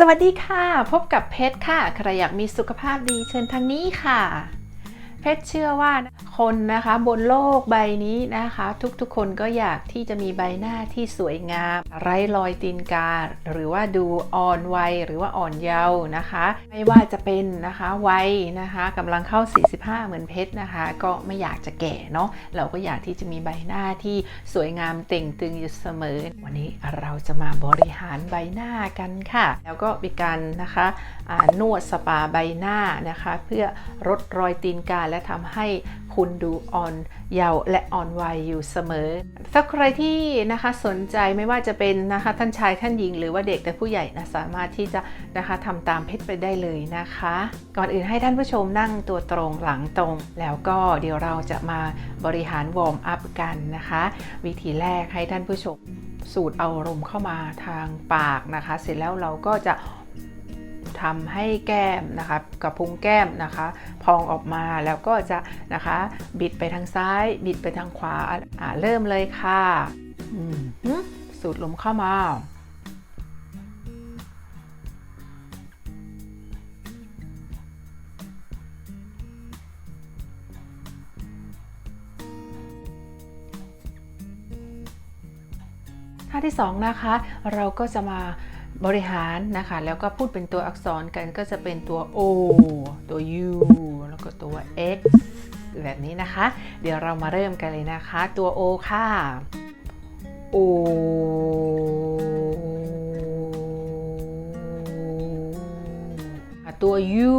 สวัสดีค่ะ พบกับเพชรค่ะ ใครอยากมีสุขภาพดีเชิญทางนี้ค่ะ เพชรเชื่อว่าคนนะคะบนโลกใบนี้นะคะ ทุกๆคนก็อยากที่จะมีใบหน้าที่สวยงาม ไร้รอยตีนกา หรือว่าดูอ่อนวัยหรือว่าอ่อนเยาว์นะคะ ไม่ว่าจะเป็นนะคะวัยนะคะกำลังเข้า 45 เหมือนเพชรนะคะ ก็ไม่อยากจะแก่เนาะเราก็อยากที่จะมีใบหน้าที่สวยงามเต่งตึงอยู่เสมอ วันนี้เราจะมาบริหารใบหน้ากันค่ะ แล้วก็มีการนะคะนวดสปาใบหน้านะคะ เพื่อลดรอยตีนกาและทำให้คุณดูอ่อนเยาว์และอ่อนวัยอยู่เสมอถ้าใครที่นะคะสนใจไม่ว่าจะเป็นนะคะท่านชายท่านหญิง หรือว่าเด็กแต่ผู้ใหญ่นะสามารถที่จะนะคะทำตามเพชรไปได้เลยนะคะ ก่อนอื่นให้ท่านผู้ชมนั่งตัวตรงหลังตรง แล้วก็เดี๋ยวเราจะมาบริหารวอร์มอัพกันนะคะ วิธีแรกให้ท่านผู้ชมสูดเอาลมเข้ามาทางปากนะคะ เสร็จแล้วเราก็จะ ทำให้แก้มนะคะกับพุงแก้มนะคะ พองออกมาแล้วก็จะนะคะ บิดไปทางซ้าย บิดไปทางขวาอ่าเริ่มเลยค่ะอืมหึสูดลมเข้ามาท่าที่สองนะคะเราก็จะมา บริหารนะคะ แล้วก็พูดเป็นตัวอักษรกันก็จะเป็นตัว O ตัว U แล้วก็ตัว X แบบนี้นะคะ เดี๋ยวเรามาเริ่มกันเลยนะคะ ตัว O ค่ะ O อะตัว U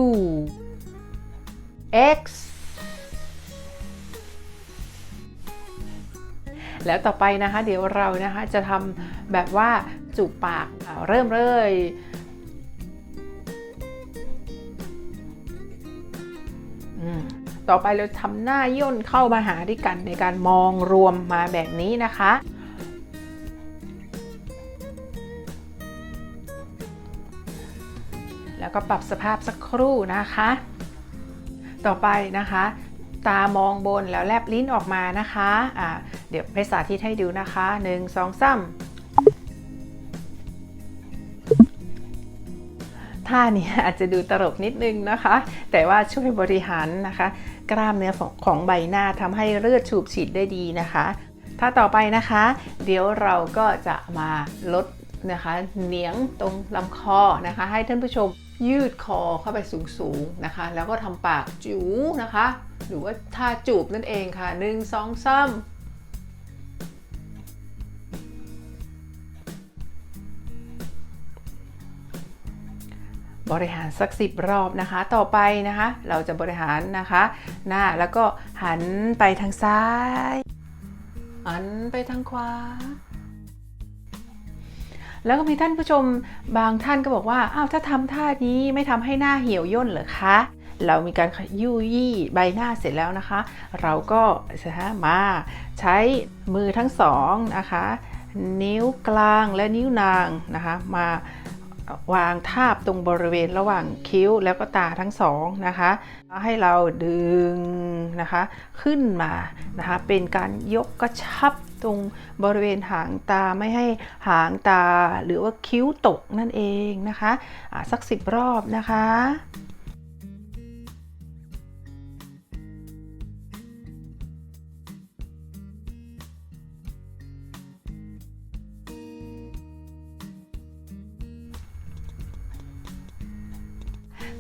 X แล้วต่อไปนะคะ เดี๋ยวเรานะคะจะทำแบบว่า จูบปากเริ่มเลยอืมต่อไปเราทำหน้าย่นเข้ามาหาด้วยกันในการมองรวมมาแบบนี้นะคะ แล้วก็ปรับสภาพสักครู่นะคะ ต่อไปนะคะ ตามองบนแล้วแลบลิ้นออกมานะคะอ่าเดี๋ยวไปสาธิตให้ดูนะคะ 1 2 3 ท่านี้อาจจะดูตลกนิดนึงนะคะ แต่ว่าช่วยบริหารนะคะ กล้ามเนื้อของใบหน้าทำให้เลือดฉูบฉีดได้ดีนะคะถ้าต่อไปนะคะ เดี๋ยวเราก็จะมาลดนะคะเหนียงตรงลำคอนะคะ ให้ท่านผู้ชมยืดคอเข้าไปสูงๆนะคะ แล้วก็ทำปากจู๋นะคะ หรือว่าท่าจูบนั่นเองค่ะ 1 2 3 บริหารสักสิบรอบนะคะ ต่อไปนะคะ เราจะบริหารนะคะ หน้าแล้วก็หันไปทางซ้าย หันไปทางขวาแล้วก็มีท่านผู้ชมบางท่านก็บอกว่า อ้าว ถ้าทำท่านี้ไม่ทำให้หน้าเหี่ยวย่นเหรอคะ เรามีการยุยี่ใบหน้าเสร็จแล้วนะคะ เราก็มาใช้มือทั้งสองนะคะ นิ้วกลางและนิ้วนางนะคะ มา วางทาบตรงบริเวณระหว่างคิ้วแล้วก็ตาทั้งสองนะคะให้เราดึงนะคะขึ้นมานะคะเป็นการยกกระชับตรงบริเวณหางตาไม่ให้หางตาหรือว่าคิ้วตกนั่นเองนะคะะสักสิบรอบนะคะ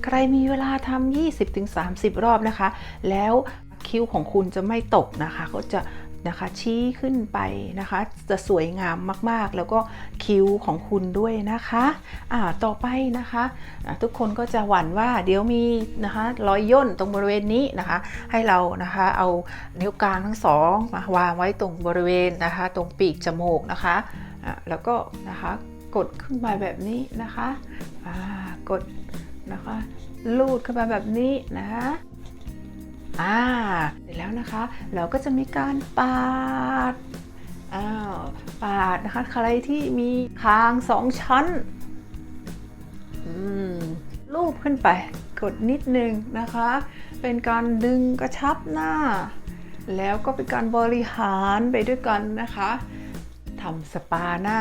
ใครมีเวลาทำ20-30 รอบนะคะ แล้วคิ้วของคุณจะไม่ตกนะคะก็จะนะคะชี้ขึ้นไปนะคะ จะสวยงามมากๆ แล้วก็คิ้วของคุณด้วยนะคะอ่าต่อไปนะคะะทุกคนก็จะหวั่นว่าเดี๋ยวมีนะคะรอยย่นตรงบริเวณนี้นะคะ ให้เรานะคะเอานิ้วกลางทั้งสองมาวางไว้ตรงบริเวณนะคะ ตรงปีกจมูกนะคะอะแล้วก็นะคะกดขึ้นมาแบบนี้นะคะอ่ากด นะคะ ลูดเข้ามาแบบนี้นะ อ่า เสร็จแล้วนะคะ เราก็จะมีการปาด อ้าว ปาดนะคะ ใครที่มีคางสองชั้น อืม ลูบขึ้นไป กดนิดนึงนะคะ เป็นการดึงกระชับหน้า แล้วก็เป็นการบริหารไปด้วยกันนะคะทำสปาหน้า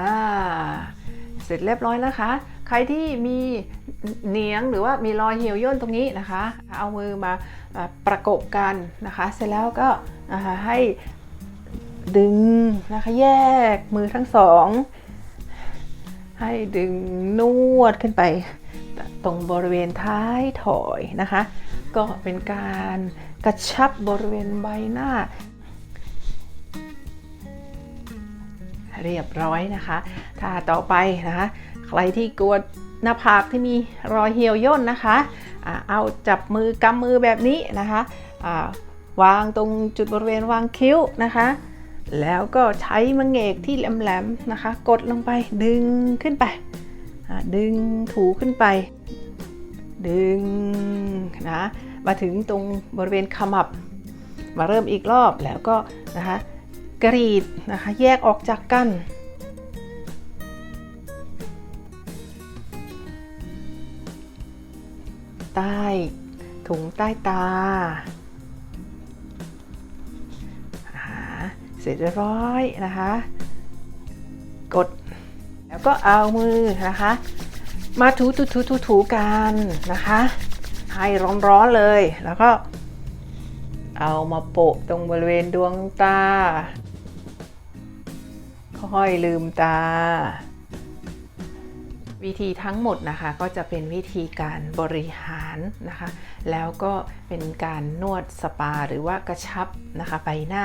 อ่า เสร็จเรียบร้อยนะคะ ใครที่มีเหนียงหรือว่ามีรอยเหี่ยวย่นตรงนี้นะคะ เอามือมาประกบกันนะคะ เสร็จแล้วก็ให้ดึงนะคะแยกมือทั้งสอง ให้ดึงนวดขึ้นไปตรงบริเวณท้ายถอยนะคะ ก็เป็นการกระชับบริเวณใบหน้า เรียบร้อยนะคะท่าต่อไปนะคะใครที่กลัวหน้าผากที่มีรอยเหี่ยวย่นนะคะอ่าเอาจับมือกำมือแบบนี้นะคะอ่าวางตรงจุดบริเวณวางคิ้วนะคะ แล้วก็ใช้มังเอกที่แหลมๆนะคะ กดลงไปดึงขึ้นไป ดึงถูขึ้นไป ดึงนะมาถึงตรงบริเวณขมับ มาเริ่มอีกรอบแล้วก็นะคะ กรีดนะคะ แยกออกจากกัน ใต้ถุงใต้ตาอ่าเสร็จเรียบร้อยนะคะ กด แล้วก็เอามือนะคะ มาถูถูถูถูถูกันนะคะ ให้ร้อนๆเลย แล้วก็เอามาโปะตรงบริเวณดวงตา อยลืมตา วิธีทั้งหมดนะคะ ก็จะเป็นวิธีการบริหารนะคะ แล้วก็เป็นการนวดสปาหรือว่ากระชับนะคะใบหน้า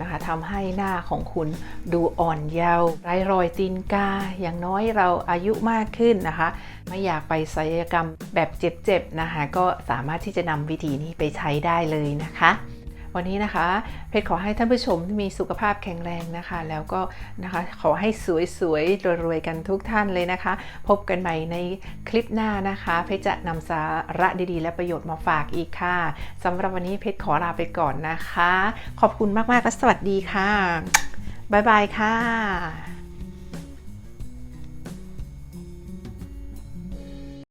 นะคะทำให้หน้าของคุณดูอ่อนเยาว์ไร้รอยตีนกา อย่างน้อยเราอายุมากขึ้นนะคะ ไม่อยากไปศัลยกรรมแบบเจ็บๆนะคะ ก็สามารถที่จะนำวิธีนี้ไปใช้ได้เลยนะคะ วันนี้นะคะ เพชรขอให้ท่านผู้ชมมีสุขภาพแข็งแรงนะคะ แล้วก็นะคะขอให้สวยๆรวยๆกันทุกท่านเลยนะคะ พบกันใหม่ในคลิปหน้านะคะ เพชรจะนำสาระดีๆ และประโยชน์มาฝากอีกค่ะสำหรับวันนี้เพชรขอลาไปก่อนนะคะ ขอบคุณมากๆและสวัสดีค่ะบ๊ายบายค่ะ